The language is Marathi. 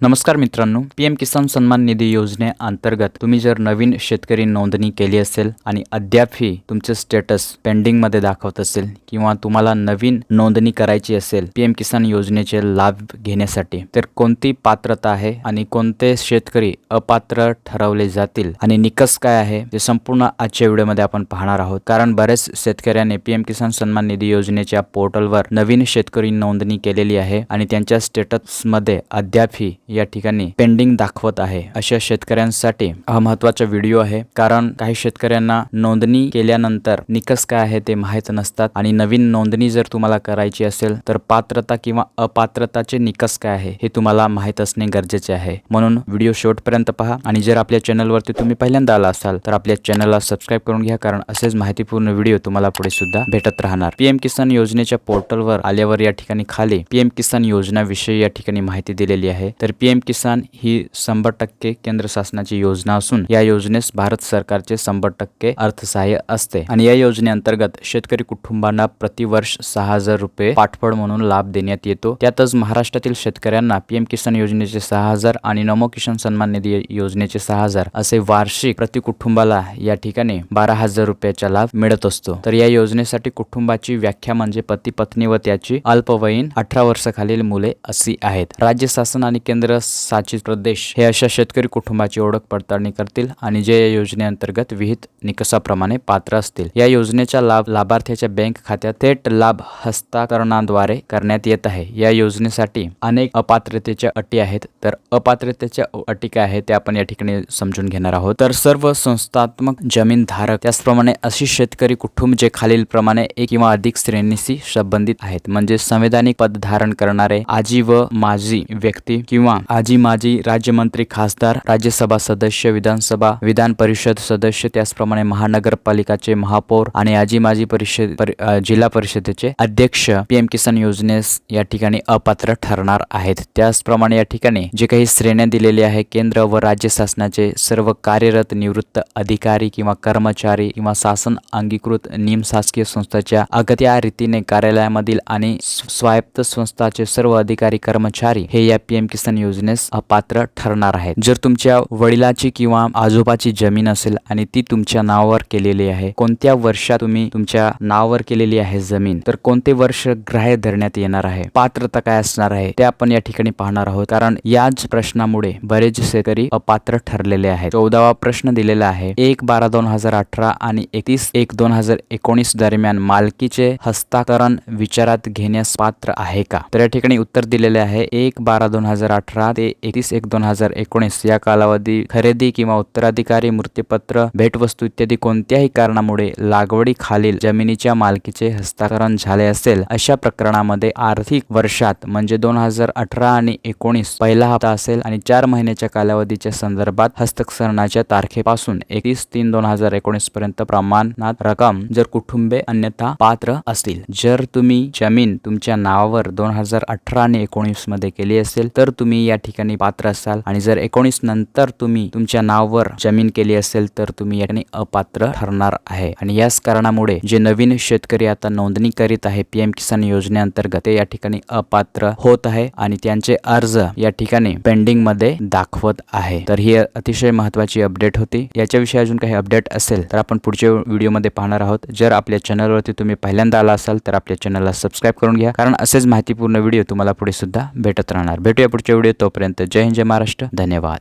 नमस्कार मित्रांनो पी एम किसान सन्मान निधी योजनेअंतर्गत तुम्ही जर नवीन शेतकरी नोंदणी केली असेल आणि अद्यापही तुमचे स्टेटस पेंडिंगमध्ये दाखवत असेल किंवा तुम्हाला नवीन नोंदणी करायची असेल पी एम किसान योजनेचे लाभ घेण्यासाठी तर कोणती पात्रता आहे आणि कोणते शेतकरी अपात्र ठरवले जातील आणि निकष काय आहे ते संपूर्ण आजच्या व्हिडिओमध्ये आपण पाहणार आहोत. कारण बरेच शेतकऱ्यांनी पीएम किसान सन्मान निधी योजनेच्या पोर्टलवर नवीन शेतकरी नोंदणी केलेली आहे आणि त्यांच्या स्टेटसमध्ये अद्यापही या ठिकाणी पेंडिंग दाखवत आहे. अशा शेतकऱ्यांसाठी हा महत्त्वाचा व्हिडिओ आहे. कारण काही शेतकऱ्यांना नोंदणी केल्यानंतर निकष काय आहे ते माहीत नसतात. आणि नवीन नोंदणी जर तुम्हाला करायची असेल तर पात्रता किंवा अपात्रताचे निकष काय आहे हे तुम्हाला माहीत असणे गरजेचे आहे. म्हणून व्हिडिओ शेवटपर्यंत पहा. आणि जर आपल्या चॅनलवरती तुम्ही पहिल्यांदा आला असाल तर आपल्या चॅनलला सबस्क्राईब करून घ्या. कारण असेच माहितीपूर्ण व्हिडिओ तुम्हाला पुढे सुद्धा भेटत राहणार. पीएम किसान योजनेच्या पोर्टलवर आल्यावर या ठिकाणी खाली पीएम किसान योजना विषयी या ठिकाणी माहिती दिलेली आहे. तर पीएम किसान ही शंभर टक्के केंद्र शासनाची योजना असून या योजनेस भारत सरकारचे शंभर टक्के अर्थसहाय्य असते. आणि या योजनेअंतर्गत शेतकरी कुटुंबांना प्रतिवर्ष सहा हजार रुपये पाठबळ म्हणून लाभ देण्यात येतो. त्यातच महाराष्ट्रातील शेतकऱ्यांना पीएम किसान योजनेचे सहा हजार आणि नमो किसान सन्मान निधी योजनेचे सहा हजार असे वार्षिक प्रति कुटुंबाला या ठिकाणी बारा हजार रुपयाचा लाभ मिळत असतो. तर या योजनेसाठी कुटुंबाची व्याख्या म्हणजे पती पत्नी व त्याची अल्पवयीन अठरा वर्षाखालील मुले अशी आहेत. राज्य शासन आणि केंद्र शासित प्रदेश हे अशा शेतकरी कुटुंबाची ओळख पडताळणी करतील आणि जे या योजनेअंतर्गत विहित निकषाप्रमाणे पात्र असतील. या योजनेचा लाभ लाभार्थ्याच्या बँक खात्यात थेट लाभ हस्तांतरणाद्वारे करण्यात येत आहे. या योजनेसाठी अनेक अपात्रतेच्या अटी आहेत. तर अपात्रतेच्या अटी काय आहेत ते आपण या ठिकाणी समजून घेणार आहोत. तर सर्व संस्थात्मक जमीन धारक त्याचप्रमाणे अशी शेतकरी कुटुंब जे खालील प्रमाणे एक किंवा अधिक श्रेणीशी संबंधित आहेत. म्हणजे संवैधानिक पद धारण करणारे आजी व माजी व्यक्ती किंवा आजी माजी राज्यमंत्री खासदार राज्यसभा सदस्य विधानसभा विधान परिषद सदस्य त्याचप्रमाणे महानगरपालिकाचे महापौर आणि आजी माजी परिषद परि- जिल्हा परिषदेचे अध्यक्ष पीएम किसान योजनेस या ठिकाणी अपात्र ठरणार आहेत. त्याचप्रमाणे या ठिकाणी जे काही श्रेण्या दिलेली आहे केंद्र व राज्य शासनाचे सर्व कार्यरत निवृत्त अधिकारी किंवा कर्मचारी किंवा शासन अंगीकृत निमशासकीय संस्थाच्या अगत्या रीतीने कार्यालयामधील आणि स्वायत्त संस्थाचे सर्व अधिकारी कर्मचारी हे या पीएम किसान योजनेस अपात्र ठरणार आहेत. जर तुमच्या वडिलाची किंवा आजोबाची जमीन असेल आणि ती तुमच्या नावावर केलेली आहे कोणत्या वर्षात तुम्ही तुमच्या नावावर केलेली आहे जमीन तर कोणते वर्ष ग्राह्य धरण्यात येणार आहे पात्रता काय असणार आहे ते आपण या ठिकाणी पाहणार आहोत. कारण याच प्रश्नामुळे बरेच शेतकरी अपात्र ठरलेले आहेत. चौदावा प्रश्न दिलेला आहे एक बारा दोन हजार अठरा आणि एकतीस एक दोन हजार एकोणीस दरम्यान मालकीचे हस्तांतरण विचारात घेण्यास पात्र आहे का? तर या ठिकाणी उत्तर दिलेले आहे एक बारा दोन हजार अठरा ते एकतीस एक दोन हजार एकोणीस या कालावधी खरेदी किंवा उत्तराधिकारी मृत्यूपत्र भेटवस्तू इत्यादी कोणत्याही कारणामुळे लागवडी खालील जमिनीच्या मालकीचे हस्तांतरण झाले असेल. अशा प्रकरणामध्ये आर्थिक वर्षात म्हणजे दोन हजार अठरा आणि एकोणीस पहिला हप्ता असेल आणि चार महिन्याच्या कालावधीच्या संदर्भात हस्तांतरणाच्या तारखेपासून एकतीस तीन दोन हजार एकोणीस पर्यंत प्रमाणात रक्कम जर कुटुंबे अन्यथा पात्र असतील. जर तुम्ही जमीन तुमच्या नावावर दोन हजार अठरा आणि एकोणीसमध्ये केली असेल तर तुम्ही या ठिकाणी पात्र असाल. आणि जर एकोणीस नंतर तुम्ही तुमच्या नावावर जमीन केली असेल तर तुम्ही या ठिकाणी अपात्र ठरणार आहे. आणि याच कारणामुळे जे नवीन शेतकरी आता नोंदणी करीत आहे पीएम किसान योजनेअंतर्गत ते या ठिकाणी अपात्र होत आहे आणि त्यांचे अर्ज या ठिकाणी पेंडिंगमध्ये दाखवत आहे. तर ही अतिशय महत्वाची अपडेट होती. याच्याविषयी अजून काही अपडेट असेल तर आपण पुढच्या व्हिडिओमध्ये पाहणार आहोत. जर आपल्या चॅनलवरती तुम्ही पहिल्यांदा आला असाल तर आपल्या चॅनलला सबस्क्राईब करून घ्या. कारण असेच माहितीपूर्ण व्हिडिओ तुम्हाला पुढे सुद्धा भेटत राहणार. भेटूया पुढच्या व्हिडिओ तोपर्यंत जय हिंद जय महाराष्ट्र. धन्यवाद.